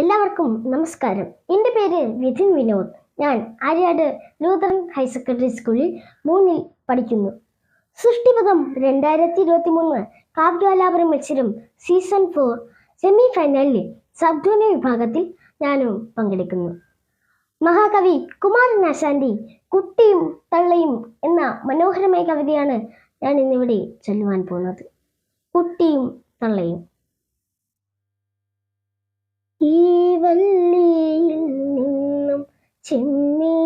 എല്ലാവർക്കും നമസ്കാരം. എന്റെ പേര് വിധിൻ വിനോദ്. ഞാൻ ആര്യാട് ലൂതറൻ ഹയർ സെക്കൻഡറി സ്കൂളിൽ മൂന്നിൽ പഠിക്കുന്നു. സൃഷ്ടിപഥം രണ്ടായിരത്തി ഇരുപത്തി മൂന്ന് കാവ്യാലാപന മത്സരം സീസൺ ഫോർ സെമി ഫൈനലിൽ സബ്ദൂന വിഭാഗത്തിൽ ഞാനും പങ്കെടുക്കുന്നു. മഹാകവി കുമാരനാശാന്റെ കുട്ടിയും തള്ളയും എന്ന മനോഹരമായ കവിതയാണ് ഞാൻ ഇന്നിവിടെ ചൊല്ലുവാൻ പോകുന്നത്. കുട്ടിയും തള്ളയും. ഈ വള്ളിയിൽ നിന്നും ചെമ്മീ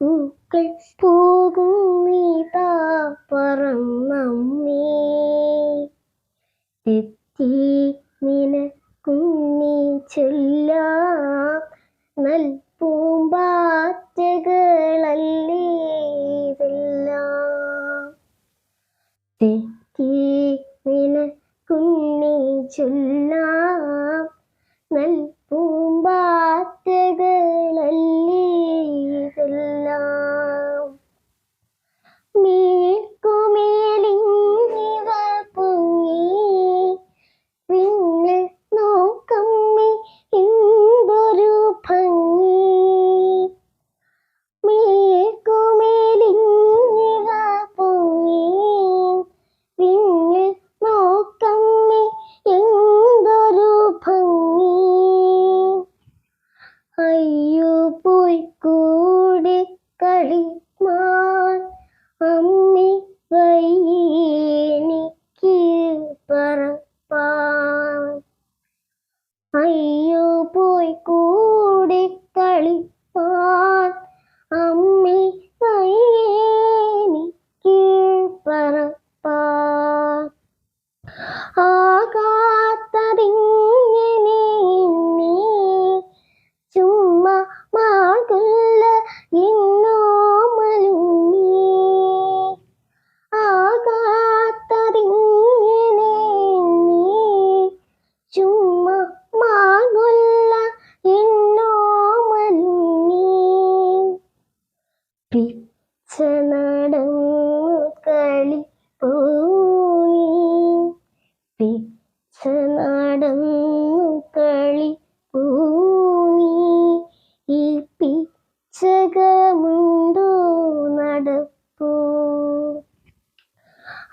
പൂക്കൾ പോകും നീതാ പറന്നമ്മേ. എത്തി നിനക്കുണ്ണി ചൊല്ലാം നൽ പൂമ്പാറ്റകളല്ലേ ഇതെല്ലാം തെറ്റി നിനക്കുണ്ണി ചൊല്ലാം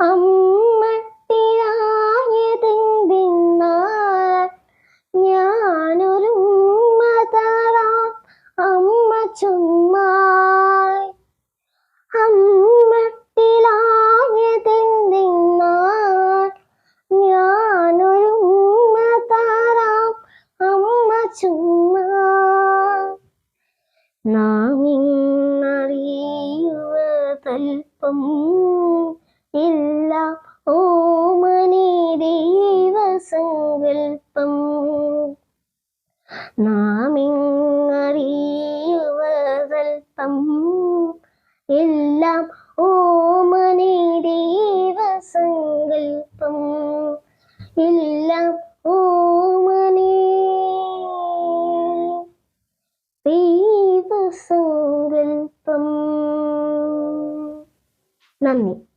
അമ്മട്ടിലായതെന്തിന്നാൽ ഞാനൊരു തരാം അമ്മ ചുമ്മായി. അമ്മട്ടിലായതെന്തിന്നാൽ ഞാനൊരു തരാം അമ്മ ചുമ്മായി. നാം അർത്ഥം എല്ലാം ഓമനേ ദൈവസങ്കൽപ്പം. എല്ലാം ഓമനേ ദൈവസങ്കൽപ്പം. നന്ദി.